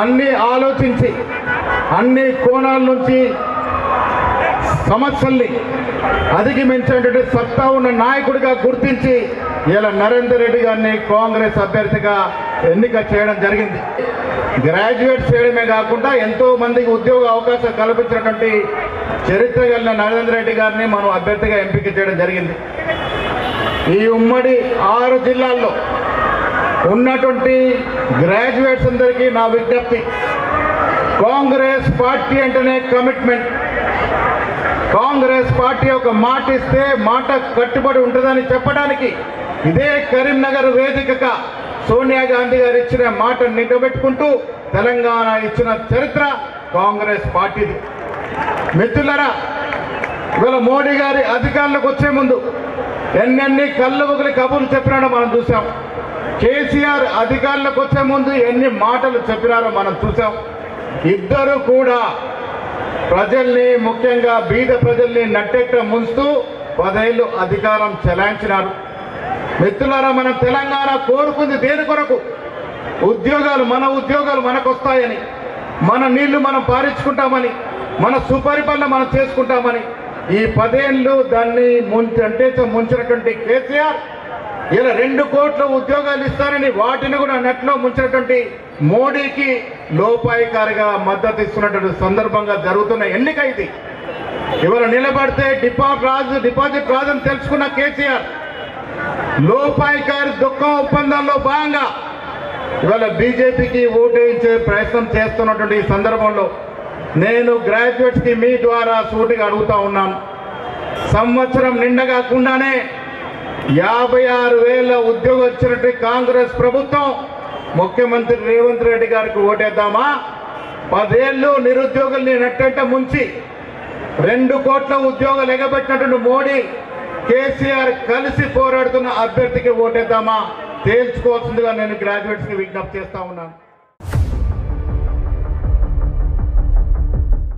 అన్ని ఆలోచించి అన్ని కోణాల నుంచి సమస్యల్ని అధిగమించేటువంటి సత్తా ఉన్న నాయకుడిగా గుర్తించి ఇలా నరేందర్ రెడ్డి గారిని కాంగ్రెస్ అభ్యర్థిగా ఎన్నిక చేయడం జరిగింది. గ్రాడ్యుయేట్ చేయడమే కాకుండా ఎంతో మందికి ఉద్యోగ అవకాశం కల్పించినటువంటి చరిత్ర కలిగిన నరేంద్ర రెడ్డి గారిని మనం అభ్యర్థిగా ఎంపిక చేయడం జరిగింది. ఈ ఉమ్మడి ఆరు జిల్లాల్లో ఉన్నటువంటి గ్రాడ్యుయేట్స్ అందరికీ నా విజ్ఞప్తి. కాంగ్రెస్ పార్టీ అంటేనే కమిట్మెంట్ కాంగ్రెస్ పార్టీ ఒక మాట ఇస్తే మాట కట్టుబడి ఉంటుందని చెప్పడానికి ఇదే కరీంనగర్ వేదికగా సోనియా గాంధీ గారు ఇచ్చిన మాట నిలబెట్టుకుంటూ తెలంగాణ ఇచ్చిన చరిత్ర కాంగ్రెస్ పార్టీది. మిత్రులరా ఇవాళ మోడీ గారి అధికారంలోకి వచ్చే ముందు ఎన్నెన్ని కళ్ళబుగులి కబుర్లు చెప్పినాడో మనం చూసాం కేసీఆర్ అధికారులకు వచ్చే ముందు ఎన్ని మాటలు చెప్పినారో మనం చూసాం. ఇద్దరు కూడా ప్రజల్ని ముఖ్యంగా బీద ప్రజల్ని నట్టెట్ట ముంచుతూ పదేళ్ళు అధికారం చెలాయించినారు. మిత్రులారా మనం తెలంగాణ కోరుకుంది దేని కొరకు? ఉద్యోగాలు మన ఉద్యోగాలు మనకు వస్తాయని మన నీళ్ళు మనం పారించుకుంటామని మన సుపరిపాలన మనం చేసుకుంటామని ఈ పదేళ్ళు దాన్ని ముంచంటే ముంచినటువంటి కేసీఆర్ ఇలా రెండు కోట్ల ఉద్యోగాలు ఇస్తారని వాటిని కూడా నెట్లో ముంచినటువంటి మోడీకి లోపాయికారిగా మద్దతు ఇస్తున్నటువంటి సందర్భంగా జరుగుతున్న ఎన్నిక ఇది. ఇవాళ నిలబడితే డిపాజిట్ రాజు డిపాజిట్ రాదని తెలుసుకున్న కేసీఆర్. లోపాయికారి దుఃఖం ఒప్పందంలో భాగంగా ఇవాళ బీజేపీకి ఓటేయించే ప్రయత్నం చేస్తున్నటువంటి ఈ సందర్భంలో నేను గ్రాడ్యుయేట్స్కి మీ ద్వారా సూటిగా అడుగుతా ఉన్నాను. సంవత్సరం నిండగాకుండానే యాభై ఆరు వేల ఉద్యోగం వచ్చినట్టు కాంగ్రెస్ ప్రభుత్వం ముఖ్యమంత్రి రేవంత్ రెడ్డి గారికి ఓటేద్దామా? పదేళ్ళు నిరుద్యోగుల్ని నెట్టంట ముంచి రెండు కోట్ల ఉద్యోగాలు ఎగబెట్టినటువంటి మోడీ కేసీఆర్ కలిసి పోరాడుతున్న అభ్యర్థికి ఓటేద్దామా? తేల్చుకోవాల్సిందిగా నేను గ్రాడ్యుయేట్స్కి విజ్ఞప్తి చేస్తా ఉన్నాను.